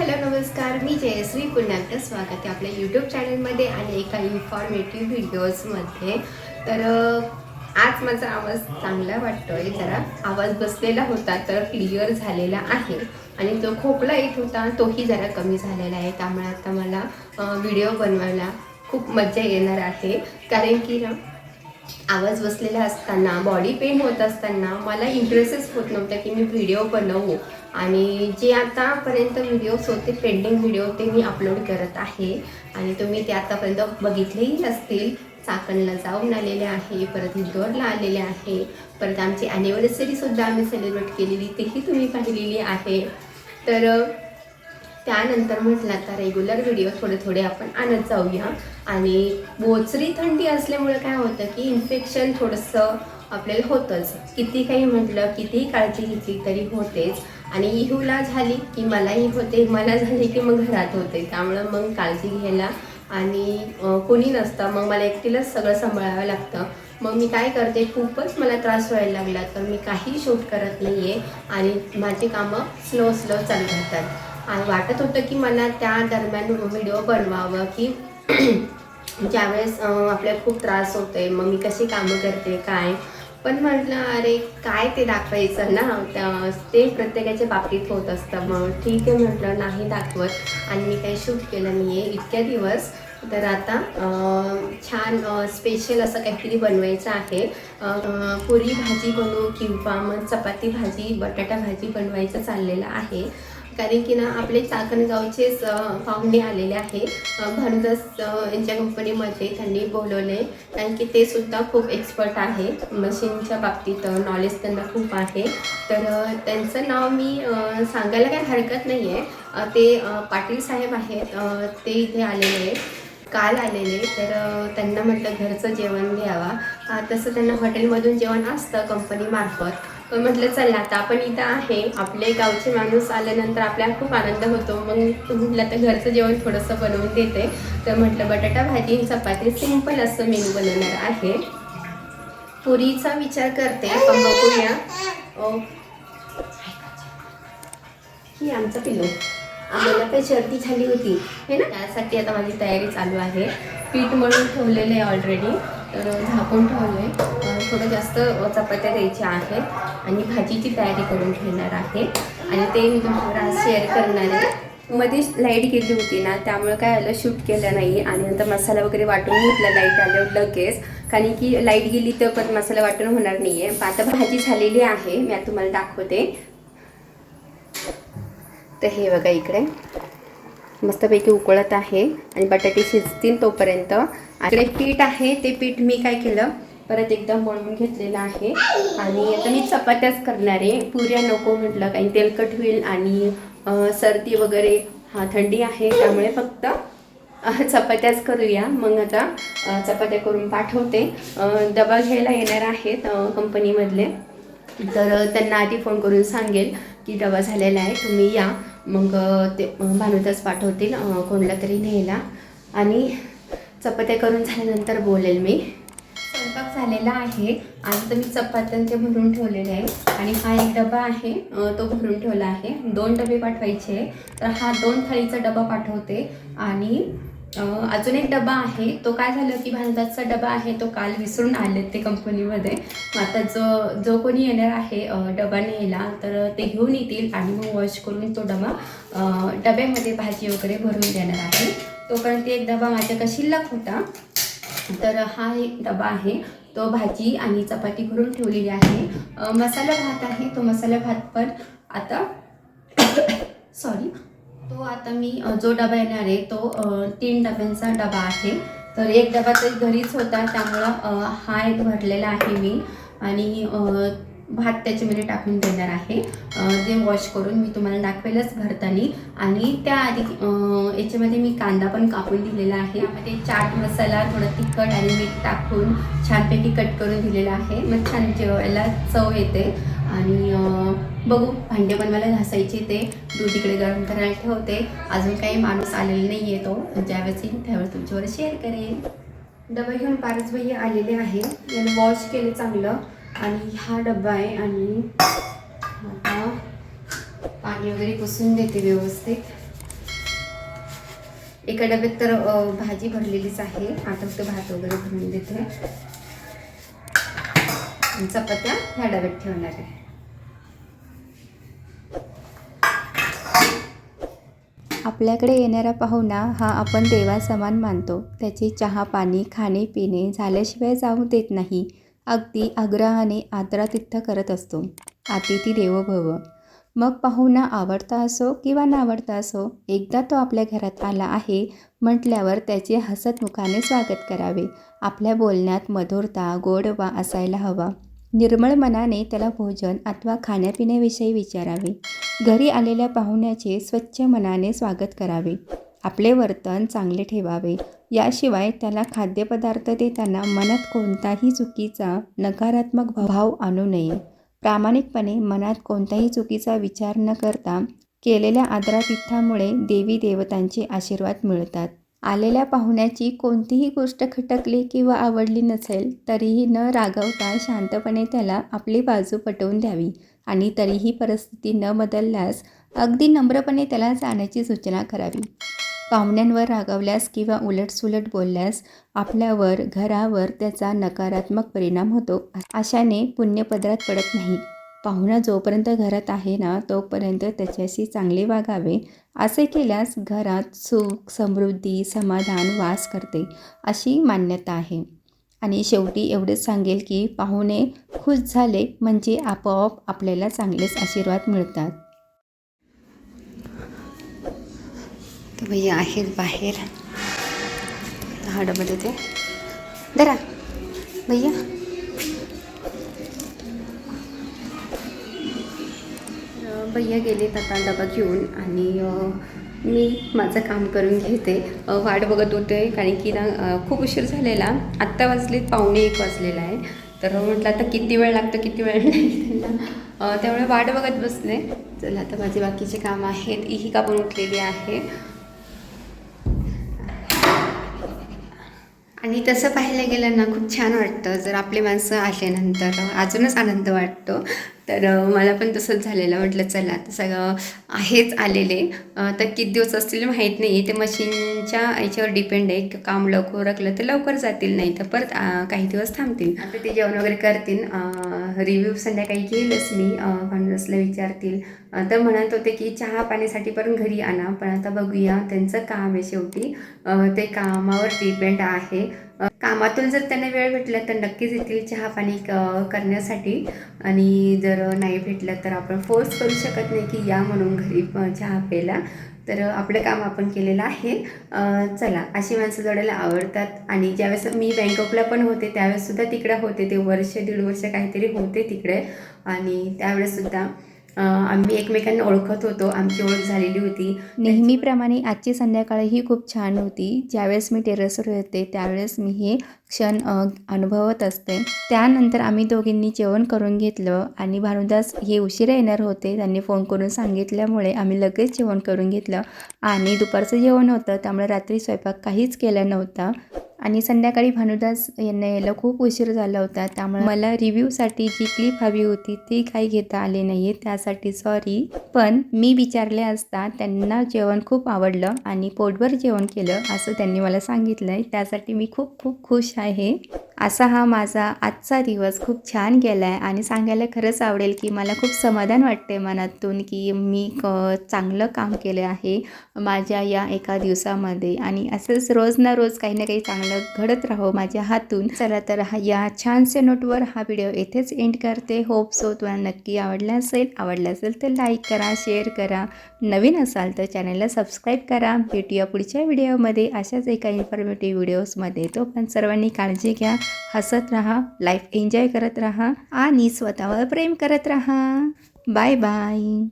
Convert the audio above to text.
Hello नमस्कार. मी जयश्री पुन्हा एकदा स्वागत आहे आपल्या यूट्यूब चॅनलमध्ये आणि एका इन्फॉर्मेटिव्ह व्हिडिओजमध्ये तर आज माझा आवाज चांगला वाटतोय. जरा आवाज बसलेला होता तर क्लिअर झालेला आहे. आणि जो खोकला येत होता तोही जरा कमी झालेला आहे. त्यामुळे आता मला व्हिडिओ बनवायला खूप मजा येणार आहे. कारण की ना आवाज बसलेला असताना बॉडी पेन होत असताना मला इंटरेस्टच होत नव्हता की मी व्हिडिओ बनवू. आणि जे आतापर्यंत व्हिडिओज होते ट्रेंडिंग व्हिडिओ ते मी अपलोड करत आहे. आणि तुम्ही ते आतापर्यंत बघितलेही असतील चाकणला जाऊन आलेले आहे परत इंदोरला आलेले आहे. परत आमची ॲनिव्हर्सरीसुद्धा आम्ही सेलिब्रेट केलेली तेही तुम्ही पाहिलेली आहे. तर त्यानंतर म्हटलं आता रेग्युलर व्हिडिओ थोडे थोडे आपण आणत जाऊया. आणि बोचरी थंडी असल्यामुळे काय होतं की इन्फेक्शन थोडंसं आपल्याला होतंच. किती काही म्हटलं कितीही काळजी घेतली तरी होतेच. आणि इहूला झाली की मलाही होते मला झाली की मग घरात होते. त्यामुळं मग काळजी घ्यायला आणि कोणी नसतं. मग मला एकटीलाच सगळं सांभाळावं लागतं. मग मी काय करते खूपच मला त्रास व्हायला लागला. तर मी काही शूट करत नाही आहे आणि माझी कामं स्लो स्लो चालू राहतात आणि वाटत होतं की मला त्या दरम्यान व्हिडिओ बनवावं की ज्यावेळेस आपल्याला खूप त्रास होतोय मग मी कशी कामं करते काय? पण म्हटलं अरे काय ते दाखवायचं ना? त्या- ते प्रत्येकाच्या बाबतीत होत असतं. मग ठीक आहे म्हटलं नाही दाखवत. आणि मी काही शूट केलं नाही आहे इतक्या दिवस. तर आता छान स्पेशल असं काहीतरी बनवायचं आहे. पुरी भाजी बनवू किंवा मग चपाती भाजी बटाटा भाजी बनवायचं चाललेलं आहे. कारण की ना आपले चाकण गावचेच पाहुणे आलेले आहे भानुदास यांच्या कंपनीमध्ये त्यांनी बोलवले. कारण की ते सुद्धा खूप एक्सपर्ट आहे मशीनच्या बाबतीत नॉलेज त्यांना खूप आहे. तर त्यांचं नाव मी सांगायला काही हरकत नाही आहे ते पाटील साहेब आहेत. ते इथे आलेले आहेत. काल आलेले तर त्यांना म्हटलं घरचं जेवण घ्यावा तसं त्यांना हॉटेलमधून जेवण असतं कंपनीमार्फत पण म्हटलं चला आता आपण इथं आहे. आपले गावचे माणूस आल्यानंतर आपल्याला खूप आनंद होतो. मग म्हटलं तर घरचं जेवण थोडंसं बनवून देते. तर म्हटलं बटाटा भाजी चपाती सिंपल असं मेनू बनवणार आहे. पुरीचा विचार करते पण बघूया. ही आमचा पिलो आम्हाला काही सर्दी झाली होती. हे ना त्यासाठी आता माझी तयारी चालू आहे. पीठ मळून ठेवलेलं आहे ऑलरेडी तर झाकून ठेवलं आहे थोडं जास्त चपात्या द्यायच्या आहेत आणि भाजीची तयारी करून घेणार आहे. आणि ते मी तुम्हाला शेअर करणार आहे. मध्येच लाइट गेली होती ना त्यामुळे काय आलं शूट केलं नाही. आणि नंतर मसाला वगैरे वाटून घेतला लाइट आल्यावर लगेच. कारण की लाइट गेली तर पण मसाला वाटून होणार नाही आहे आता भाजी झालेली आहे मी आता तुम्हाला दाखवते. तर हे बघा इकडे. मस्तपैकी उकळत आहे आणि बटाटे शिजतील तोपर्यंत. इकडे पीठ आहे ते पीठ मी काय केलं परत एकदा मळून घेतलेला आहे. आणि आता मी चपात्याच करणार आहे. पुऱ्या नको म्हटलं काही तेलकट होईल आणि सर्दी वगैरे हा थंडी आहे त्यामुळे फक्त चपात्याच करूया. मग आता चपात्या करून पाठवते. अं, डबा घ्यायला येणार आहेत कंपनीमधले. तर त्यांना आधी फोन करून सांगेल की डबा झालेला आहे तुम्ही या. मग ते अ, पाठवतील कोणला कोणाला तरी न्यायला. आणि चपात्या करून झाल्यानंतर बोलेल मी. स्वयंपाक झालेला आहे. आज तर मी चपात्यांचे भरून ठेवलेले आहे आणि हा एक डबा आहे तो भरून ठेवला आहे. दोन डबे पाठवायचे तर हा दोन थाळीचा डबा पाठवते. आणि अजून एक डबा आहे. तो काय झालं की भानुदासचा डबा आहे तो काल विसरून आले ते कंपनीमध्ये. आता जो जो कोणी येणार आहे डबा न्यायला तर ते घेऊन येतील आणि मग वॉश करून तो डबा डब्यामध्ये भाजी वगैरे भरून देणार आहे. तोपर्यंत एक डबा माझ्याकडे शिल्लक होता. तर हा एक डबा आहे. तो भाजी आणि चपाती भरून ठेवलेली आहे. मसाला भात आहे. तो मसाला भात पण आता सॉरी तो आता मी जो डबा येणार आहे तो तीन डब्यांचा डबा आहे. तर एक डबा तरी घरीच होता. त्यामुळं हा एक भरलेला आहे मी. आणि भात त्याच्यामध्ये टाकून देणार आहे. जे वॉश करून मी तुम्हाला दाखवेलच भरताना. आणि त्याआधी याच्यामध्ये मी कांदा पण कापून दिलेला आहे. त्यामध्ये चाट मसाला थोडं तिखट आणि मीठ टाकून छानपैकी कट करून दिलेला आहे. मग छान जेवायला चव येते. आणि बघू भांडे पण मला घासायचे ते. दूध इकडे गरम करायला ठेवते. अजून काही माणूस आलेला नाही आहे तो ज्यावेळेस येईल त्यावेळेस तुमच्यावर शेअर करेन. डबा घेऊन पारस भाई आलेले आहे. याला वॉश केले चांगलं. आणि हा डबा आहे आणि आता पाणी वगैरे पुसून देते व्यवस्थित. एका डब्यात तर भाजी भरलेलीच आहे. आता फक्त भात वगैरे भरून देते. चपात्या ह्या डब्यात ठेवणार आहे. आपल्याकडे येणारा पाहुणा हा आपण देवासमान मानतो. त्याची चहा पाणी खाणे पिणे झाल्याशिवाय जाऊ देत नाही. अगदी आग्रहाने आदरातिथ्य करत असतो. अतिथी देवो भव मग पाहुणा आवडता असो किंवा नावडता असो एकदा तो आपल्या घरात आला आहे म्हटल्यावर त्याचे हसतमुखाने स्वागत करावे. आपल्या बोलण्यात मधुरता गोडवा असायला हवा. निर्मळ मनाने त्याला भोजन अथवा खाण्यापिण्याविषयी विचारावे. घरी आलेल्या पाहुण्याचे स्वच्छ मनाने स्वागत करावे. आपले वर्तन चांगले ठेवावे. याशिवाय त्याला खाद्यपदार्थ देताना मनात कोणताही चुकीचा नकारात्मक भाव आणू नये. प्रामाणिकपणे मनात कोणताही चुकीचा विचार न करता केलेल्या आदरातिथ्यामुळे देवी देवतांचे आशीर्वाद मिळतात. आलेल्या पाहुण्याची कोणतीही गोष्ट खटकली किंवा आवडली नसेल तरीही न रागवता शांतपणे त्याला आपली बाजू पटवून द्यावी. आणि तरीही परिस्थिती न बदलल्यास अगदी नम्रपणे त्याला जाण्याची सूचना करावी. पाहुण्यांवर रागावल्यास किंवा उलटसुलट बोलल्यास आपल्यावर घरावर त्याचा नकारात्मक परिणाम होतो. अशाने पुण्यपदरात पडत नाही. पाहुणा जोपर्यंत घरात आहे ना तोपर्यंत त्याच्याशी चांगले वागावे. असे केल्यास घरात सुख समृद्धी समाधान वास करते अशी मान्यता आहे. आणि शेवटी एवढेच सांगेल की पाहुणे खुश झाले म्हणजे आपोआप आपल्याला चांगलेच आशीर्वाद मिळतात. तर भैया आहेत बाहेर. हा डबा देते धरा भैया भैया गेलेत आता डबा घेऊन आणि मी माझं काम करून घेते. वाट बघत होते कारण की ना खूप उशीर झालेला. आत्ता वाजलेत पावणे एक वाजलेला आहे. तर म्हटलं आता किती वेळ लागतं किती वेळ नाही त्यांना. त्यामुळे वाट बघत बसले. चला आता माझे बाकीचे काम आहेत. ही का पण उठलेली आहे. आणि तसं पाहायला गेलं ना खूप छान वाटतं. जर आपले माणसं आल्यानंतर अजूनच आनंद वाटतो. तर मला पण तसंच झालेलं. म्हटलं चला तर सगळं आहेच आलेले. तर किती दिवस असतील माहीत नाही. ते मशीनच्या याच्यावर डिपेंड आहे. की काम लवकर उरकलं तर लवकर जातील. नाही तर परत काही दिवस थांबतील. आता ते जेवण वगैरे करतील. रिव्ह्यू संध्याकाळी घेईलच मी. भांडसला विचारतील. तर म्हणत होते की चहा पाण्यासाठी पण घरी आणा पण आता बघूया त्यांचं काम आहे शेवटी. ते कामावर डिपेंड आहे. कामातून जर त्यांना वेळ भेटला तर नक्कीच येतील चहा पाणी क- करण्यासाठी. आणि जर नाही भेटलं तर आपण फोर्स करू शकत नाही की या म्हणून घरी चहा प्यायला. तर आपलं काम आपण केलेलं आहे. चला अशी माणसं जोडायला आवडतात. आणि ज्यावेळेस मी बँकॉकला पण होते त्यावेळेससुद्धा तिकडे होते. ते वर्ष दीड वर्ष काहीतरी होते तिकडे. आणि त्यावेळेससुद्धा आम्ही एकमेकांना ओळखत होतो आमची ओळख झालेली होती. नेहमीप्रमाणे आजची संध्याकाळही खूप छान होती. ज्यावेळेस मी टेरेसवर येते त्यावेळेस मी हे क्षण अनुभवत असते. त्यानंतर आम्ही दोघींनी जेवण करून घेतलं आणि भानुदास हे उशिरा येणार होते. त्यांनी फोन करून सांगितल्यामुळे आम्ही लगेच जेवण करून घेतलं. आणि दुपारचं जेवण होतं त्यामुळे रात्री स्वयंपाक काहीच केला नव्हता. आणि संध्याकाळी भानुदास यांना यायला खूप उशीर झाला होता. त्यामुळे मला रिव्ह्यूसाठी जी क्लिप हवी होती ती काही घेता आली नाही आहे त्यासाठी सॉरी. पण मी विचारले असता त्यांना जेवण खूप आवडलं आणि पोटभर जेवण केलं असं त्यांनी मला सांगितलं आहे त्यासाठी मी खूप खूप खुश आहे. असा हा माझा आजचा दिवस खूप छान गेला आहे आणि सांगायला खरंच आवडेल की मला खूप समाधान वाटते मनातून की मी क चांगलं काम केलं आहे माझ्या या एका दिवसामध्ये. आणि असंच रोज ना रोज काही ना काही चांगलं घडत राहो माझ्या हातून. चला तर हा या छानशा नोटवर हा व्हिडिओ येथेच एंड करते. होप सो तुम्हाला नक्की आवडला असेल. आवडला असेल तर लाईक करा शेअर करा. नवीन असाल तर चॅनलला सबस्क्राईब करा. भेटूया पुढच्या व्हिडिओमध्ये. अशाच एका इन्फॉर्मेटिव्ह व्हिडिओजमध्ये तो पण सर्वांनी काळजी घ्या. हसत राहा. लाईफ एन्जॉय करत राहा. आणि स्वतःवर प्रेम करत राहा. Bye bye